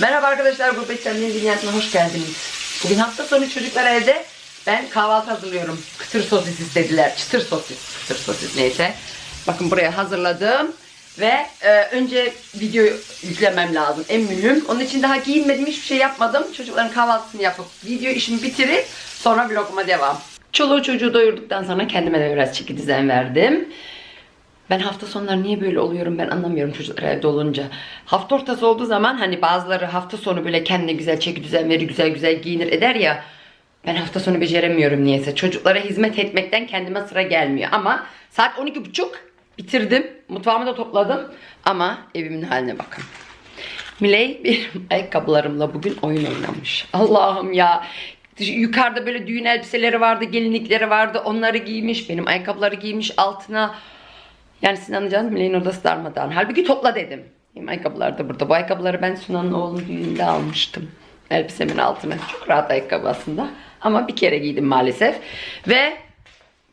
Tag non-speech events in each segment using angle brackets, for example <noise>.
Merhaba arkadaşlar, Gurbet Canlı'nın dünyasına hoş geldiniz. Bugün hafta sonu çocuklar evde. Ben kahvaltı hazırlıyorum. Kıtır sosis istediler. Çıtır sosis, kıtır sosis neyse. Bakın buraya hazırladım. Ve e, önce video yüklemem lazım. En mühim. Onun için daha giyinmedim, hiçbir şey yapmadım. Çocukların kahvaltısını yapıp video işimi bitirip sonra vloguma devam. Çoluğu çocuğu doyurduktan sonra kendime de biraz çeki düzen verdim. Ben hafta sonları niye böyle oluyorum ben anlamıyorum çocuklar evde olunca. Hafta ortası olduğu zaman hani bazıları hafta sonu böyle kendine güzel çeki düzen verir, güzel güzel giyinir eder ya. Ben hafta sonu beceremiyorum niyeyse. Çocuklara hizmet etmekten kendime sıra gelmiyor. Ama saat 12.30 bitirdim. Mutfağımı da topladım. Ama evimin haline bakın. Miley benim <laughs> ayakkabılarımla bugün oyun oynamış. Allah'ım ya. Yukarıda böyle düğün elbiseleri vardı, gelinlikleri vardı. Onları giymiş. Benim ayakkabıları giymiş altına. Yani sizin anlayacağınız Miley'in odası darmadağın. Halbuki topla dedim. Ayakkabılar da burada. Bu ayakkabıları ben Sunan'ın oğlunun düğününde almıştım. Elbisemin altına. Çok rahat ayakkabı aslında. Ama bir kere giydim maalesef. Ve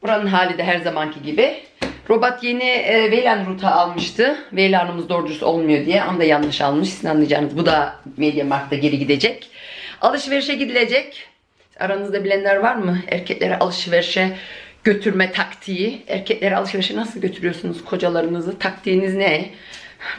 buranın hali de her zamanki gibi. Robot yeni e, Veylan ruta almıştı. Veylan'ımız doğru dürüst olmuyor diye. Anda yanlış almış. Sizin anlayacağınız bu da Mediamarkt'ta geri gidecek. Alışverişe gidilecek. Aranızda bilenler var mı? Erkeklere alışverişe götürme taktiği. Erkeklere alışverişe nasıl götürüyorsunuz kocalarınızı? Taktiğiniz ne?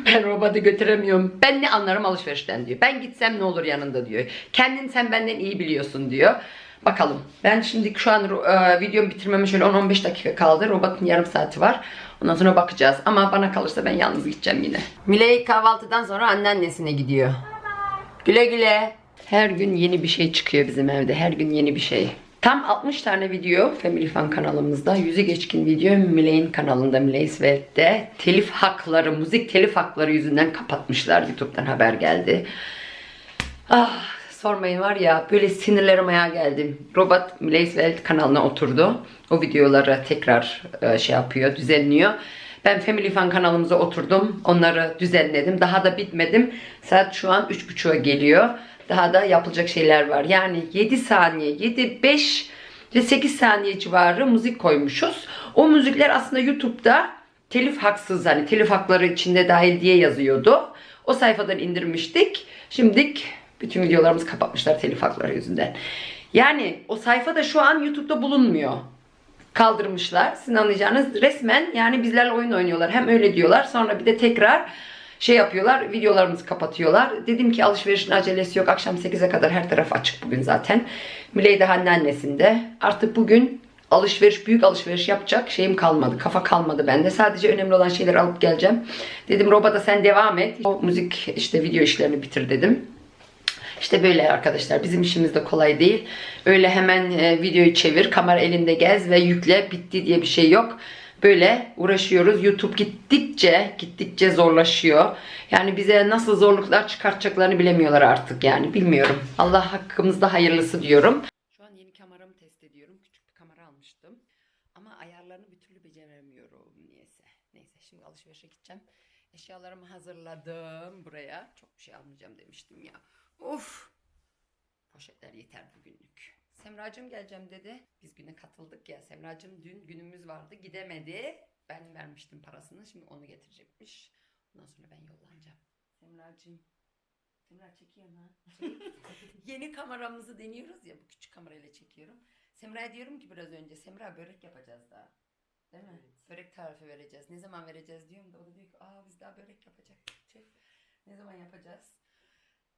Ben robotı götüremiyorum. Ben ne anlarım alışverişten diyor. Ben gitsem ne olur yanında diyor. Kendin sen benden iyi biliyorsun diyor. Bakalım. Ben şimdi şu an e, videomu bitirmeme şöyle 10-15 dakika kaldı. Robotun yarım saati var. Ondan sonra bakacağız. Ama bana kalırsa ben yalnız gideceğim yine. Miley kahvaltıdan sonra anneannesine gidiyor. Güle güle. Her gün yeni bir şey çıkıyor bizim evde. Her gün yeni bir şey. Tam 60 tane video Family Fun kanalımızda. Yüzü geçkin video Miley'in kanalında Miley Svet'te. Telif hakları, müzik telif hakları yüzünden kapatmışlar. YouTube'dan haber geldi. Ah sormayın var ya böyle sinirlerim ayağa geldi. Robot Miley Svet kanalına oturdu. O videoları tekrar e, şey yapıyor, düzenliyor. Ben Family Fun kanalımıza oturdum. Onları düzenledim. Daha da bitmedim. Saat şu an 3.30'a geliyor. Daha da yapılacak şeyler var. Yani 7 saniye, 7, 5 ve 8 saniye civarı müzik koymuşuz. O müzikler aslında YouTube'da telif haksız hani telif hakları içinde dahil diye yazıyordu. O sayfadan indirmiştik. Şimdilik bütün videolarımızı kapatmışlar telif hakları yüzünden. Yani o sayfa da şu an YouTube'da bulunmuyor kaldırmışlar. Sizin anlayacağınız resmen yani bizlerle oyun oynuyorlar. Hem öyle diyorlar sonra bir de tekrar şey yapıyorlar videolarımızı kapatıyorlar. Dedim ki alışverişin acelesi yok. Akşam 8'e kadar her taraf açık bugün zaten. Miley de anneannesinde. Artık bugün alışveriş büyük alışveriş yapacak şeyim kalmadı. Kafa kalmadı bende. Sadece önemli olan şeyleri alıp geleceğim. Dedim robota sen devam et. O müzik işte video işlerini bitir dedim. İşte böyle arkadaşlar bizim işimiz de kolay değil. Öyle hemen e, videoyu çevir, kamera elinde gez ve yükle bitti diye bir şey yok. Böyle uğraşıyoruz. YouTube gittikçe gittikçe zorlaşıyor. Yani bize nasıl zorluklar çıkartacaklarını bilemiyorlar artık yani bilmiyorum. Allah hakkımızda hayırlısı diyorum. Şu an yeni kameramı test ediyorum. Küçük bir kamera almıştım. Ama ayarlarını bir türlü beceremiyorum niyeyse. Neyse şimdi alışverişe gideceğim. Eşyalarımı hazırladım buraya. Çok bir şey almayacağım demiştim ya. Of. Poşetler yeter bugünlük. Semracığım geleceğim dedi. Biz güne katıldık ya. Semracığım dün günümüz vardı. Gidemedi. Ben vermiştim parasını. Şimdi onu getirecekmiş. Ondan sonra ben yollanacağım. Semracığım. Semra çekiyor ha. <laughs> Yeni kameramızı deniyoruz ya. Bu küçük kamerayla çekiyorum. Semra'ya diyorum ki biraz önce. Semra börek yapacağız daha. Değil mi? Börek tarifi vereceğiz. Ne zaman vereceğiz diyorum da o da diyor ki aa biz daha börek yapacaktık. Tüh. Ne zaman yapacağız?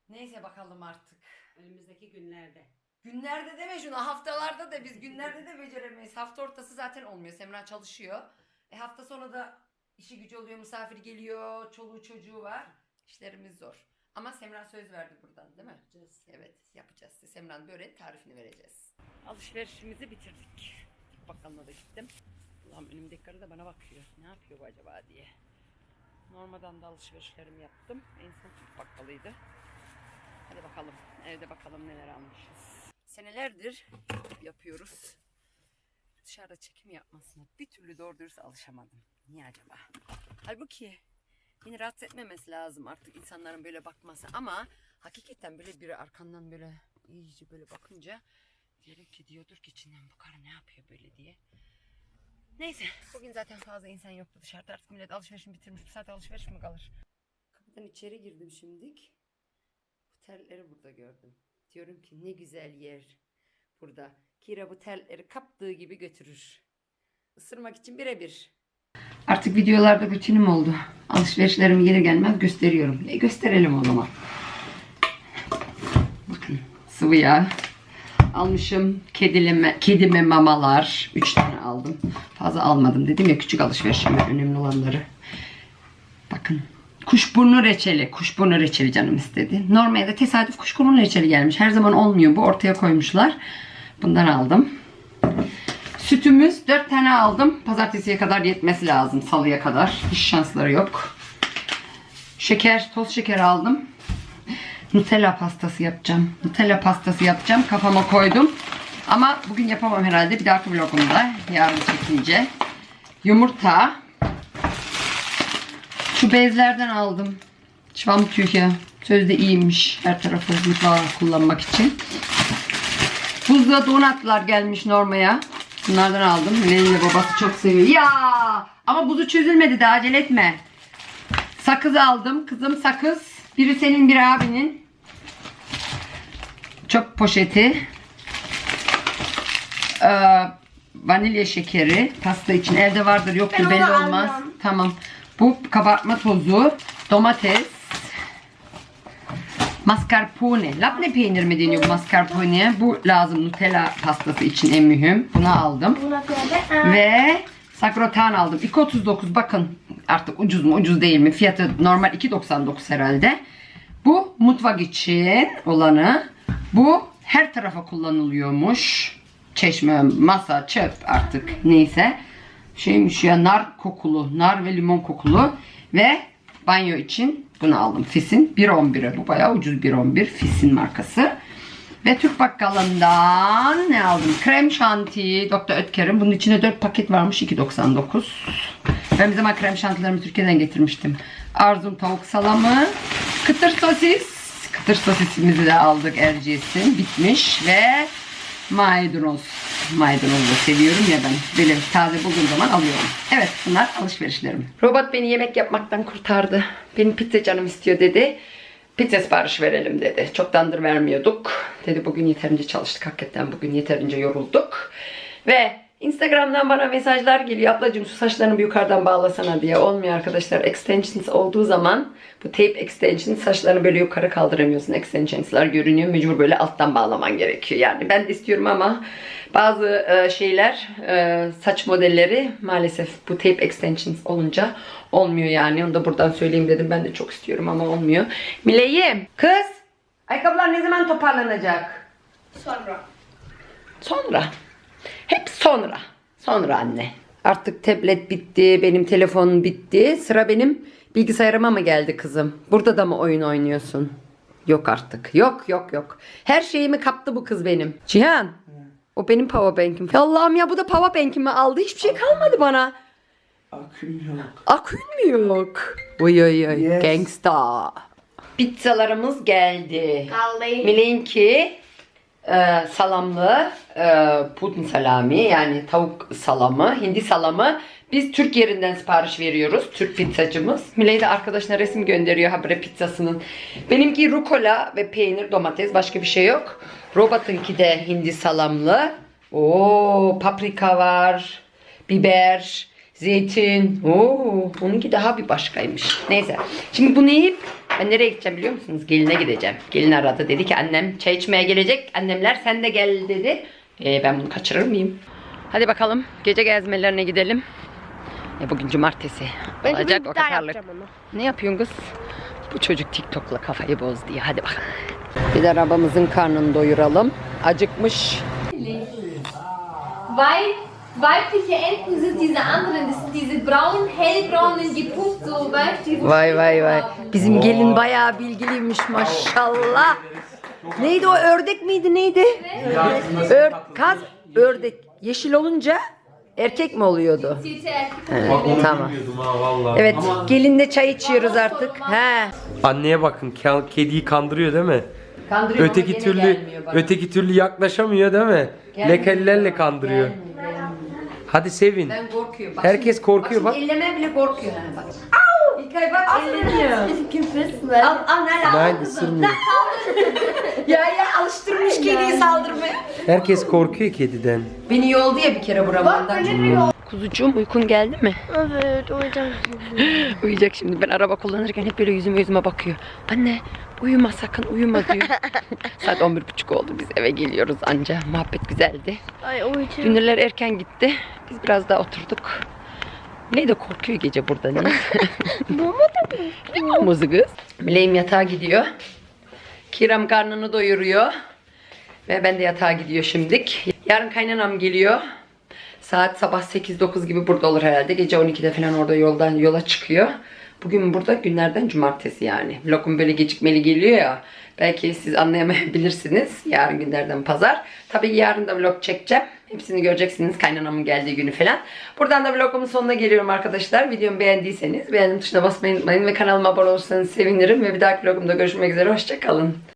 Neyse bakalım artık. Önümüzdeki günlerde. Günlerde deme şunu haftalarda da biz günlerde de beceremeyiz. Hafta ortası zaten olmuyor. Semra çalışıyor. E hafta sonu da işi gücü oluyor, misafir geliyor, çoluğu çocuğu var. İşlerimiz zor. Ama Semra söz verdi buradan değil mi? Yapacağız. Evet yapacağız. Semra'nın böyle tarifini vereceğiz. Alışverişimizi bitirdik. Bakkalına da gittim. Allah'ım önümdeki karı da bana bakıyor. Ne yapıyor bu acaba diye. Normalden de alışverişlerimi yaptım. En son bakkalıydı. Hadi bakalım. Evde bakalım neler almışız. Senelerdir yapıyoruz. Dışarıda çekim yapmasına bir türlü doğru dürüst alışamadım. Niye acaba? Halbuki yine rahatsız etmemesi lazım artık insanların böyle bakması ama hakikaten böyle biri arkandan böyle iyice böyle bakınca diyelim ki diyordur ki içinden bu karı ne yapıyor böyle diye. Neyse bugün zaten fazla insan yoktu dışarıda artık millet alışverişini bitirmiş. Bu saat alışveriş mi kalır? Kapıdan içeri girdim şimdik. Bu terleri burada gördüm. Diyorum ki ne güzel yer burada. Kira bu terleri kaptığı gibi götürür. Isırmak için birebir. Artık videolarda rutinim oldu. Alışverişlerimi gelir gelmez gösteriyorum. E gösterelim o zaman. Bakın sıvı yağ. Almışım kedileme, kedime mamalar. 3 tane aldım. Fazla almadım dedim ya küçük alışverişim var, önemli olanları. Bakın kuşburnu reçeli. Kuşburnu reçeli canım istedi. Normalde tesadüf kuşburnu reçeli gelmiş. Her zaman olmuyor. Bu ortaya koymuşlar. Bundan aldım. Sütümüz 4 tane aldım. Pazartesiye kadar yetmesi lazım. Salıya kadar. Hiç şansları yok. Şeker, toz şeker aldım. Nutella pastası yapacağım. Nutella pastası yapacağım. Kafama koydum. Ama bugün yapamam herhalde. Bir dahaki vlogumda. Yarın çekince. Yumurta. Şu bezlerden aldım. Şvam tüyü. Sözde iyiymiş. Her tarafı mutfağa kullanmak için. Buzda donatlar gelmiş normaya. Bunlardan aldım. De babası çok seviyor. Ya! Ama buzu çözülmedi de acele etme. Sakız aldım. Kızım sakız. Biri senin biri abinin. Çöp poşeti. Ee, vanilya şekeri. Pasta için evde vardır yoktur Ben belli olmaz. almam. Tamam. Bu kabartma tozu. Domates. Mascarpone. Labne peynir mi deniyor bu mascarpone'ye? Bu lazım Nutella pastası için en mühim. Bunu aldım. Buna. Ve sakrotan aldım. 2.39 bakın artık ucuz mu ucuz değil mi? Fiyatı normal 2.99 herhalde. Bu mutfak için olanı. Bu her tarafa kullanılıyormuş. Çeşme, masa, çöp artık neyse. Şeymiş ya nar kokulu, nar ve limon kokulu ve banyo için bunu aldım. Fis'in 1.11'e. Bu bayağı ucuz 1.11 Fis'in markası. Ve Türk bakkalından ne aldım? Krem şanti Dr. Ötker'in. Bunun içinde 4 paket varmış 2.99. Ben bir zaman krem şantilerimi Türkiye'den getirmiştim. Arzum tavuk salamı. Kıtır sosis. Kıtır sosisimizi de aldık Erciyes'in. Bitmiş ve maydanoz. Maydanoz da seviyorum ya ben. Böyle taze bulduğum zaman alıyorum. Evet bunlar alışverişlerim. Robot beni yemek yapmaktan kurtardı. Benim pizza canım istiyor dedi. Pizza sipariş verelim dedi. Çoktandır vermiyorduk. Dedi bugün yeterince çalıştık. Hakikaten bugün yeterince yorulduk. Ve Instagram'dan bana mesajlar geliyor. Ablacığım şu saçlarını bir yukarıdan bağlasana diye. Olmuyor arkadaşlar. Extensions olduğu zaman bu tape extensions saçlarını böyle yukarı kaldıramıyorsun. Extensions'lar görünüyor. Mecbur böyle alttan bağlaman gerekiyor. Yani ben de istiyorum ama bazı e, şeyler e, saç modelleri maalesef bu tape extensions olunca olmuyor yani. Onu da buradan söyleyeyim dedim. Ben de çok istiyorum ama olmuyor. Mileyim. Kız. Ayakkabılar ne zaman toparlanacak? Sonra. Sonra. Hep sonra. Sonra anne. Artık tablet bitti, benim telefonum bitti. Sıra benim bilgisayarıma mı geldi kızım? Burada da mı oyun oynuyorsun? Yok artık. Yok yok yok. Her şeyimi kaptı bu kız benim. Cihan. O benim powerbank'im. Ya Allah'ım ya bu da powerbank'imi aldı. Hiçbir şey kalmadı bana. Aküm yok. Akün mü yok? Oy oy oy. Yes. Gangsta. Pizzalarımız geldi. Kallayın. Milinki e, salamlı e, pudin salami yani tavuk salamı, hindi salamı. Biz Türk yerinden sipariş veriyoruz. Türk pizzacımız. Miley de arkadaşına resim gönderiyor habire pizzasının. Benimki rukola ve peynir, domates başka bir şey yok. Robot'unki de hindi salamlı. Oo, paprika var, biber, zeytin. Oo, onunki daha bir başkaymış. Neyse. Şimdi bunu yiyip ben nereye gideceğim biliyor musunuz? Geline gideceğim. Gelin aradı. Dedi ki annem çay içmeye gelecek. Annemler sen de gel dedi. Ee, ben bunu kaçırır mıyım? Hadi bakalım. Gece gezmelerine gidelim. E, bugün cumartesi. Ben Olacak o onu. Ne yapıyorsun kız? Bu çocuk TikTok'la kafayı bozdu ya. Hadi bakalım. Bir de arabamızın karnını doyuralım. Acıkmış. Weil weibliche Enten sind diese anderen, das sind diese braunen, hellbraunen gepumpt, so weißt du, Vay vay vay. Bizim gelin bayağı bilgiliymiş maşallah. Neydi o ördek miydi neydi? Ör, kaz, ördek. Yeşil olunca erkek mi oluyordu? Zieht er He, Bak onu tamam. bilmiyordum ha vallahi. Evet gelinle çay içiyoruz artık. He. Anneye bakın ke- kediyi kandırıyor değil mi? Kandırıyor ama Öteki gene türlü gelmiyor bana. öteki türlü yaklaşamıyor değil mi? Gelmiyor. Lekellerle kandırıyor. Gelmiyor, gelmiyor. Hadi sevin. Ben korkuyorum. Bak Herkes korkuyor, Bak. bak. şimdi ellemeye bile korkuyor. Hani bak. Bak elleniyor. Küfürsün. Al al nerede? Nein ısırmıyor. Ya ya alıştırmış kediyi saldırmaya. Herkes korkuyor kediden. Beni yoldu ya bir kere buramandan. Kuzucuğum uykun geldi mi? Evet hocam. <gasps> Uyuyacak şimdi. Ben araba kullanırken hep böyle yüzüme yüzüme bakıyor. Anne uyuma sakın uyuma diyor. <laughs> Saat 11.30 oldu biz eve geliyoruz anca. Muhabbet güzeldi. Ay uyuyacağım. Dünürler erken gitti. Biz biraz daha oturduk. Ne de korkuyor gece burada ne? <laughs> ne mamuzu kız? Meleğim yatağa gidiyor. Kiram karnını doyuruyor. Ve ben de yatağa gidiyor şimdik. Yarın kaynanam geliyor. Saat sabah 8-9 gibi burada olur herhalde. Gece 12'de falan orada yoldan yola çıkıyor. Bugün burada günlerden cumartesi yani. Vlogum böyle gecikmeli geliyor ya. Belki siz anlayamayabilirsiniz. Yarın günlerden pazar. Tabii yarın da vlog çekeceğim. Hepsini göreceksiniz kaynanamın geldiği günü falan. Buradan da vlogumun sonuna geliyorum arkadaşlar. Videomu beğendiyseniz beğendim tuşuna basmayı unutmayın ve kanalıma abone olursanız sevinirim. Ve bir dahaki vlogumda görüşmek üzere. Hoşçakalın.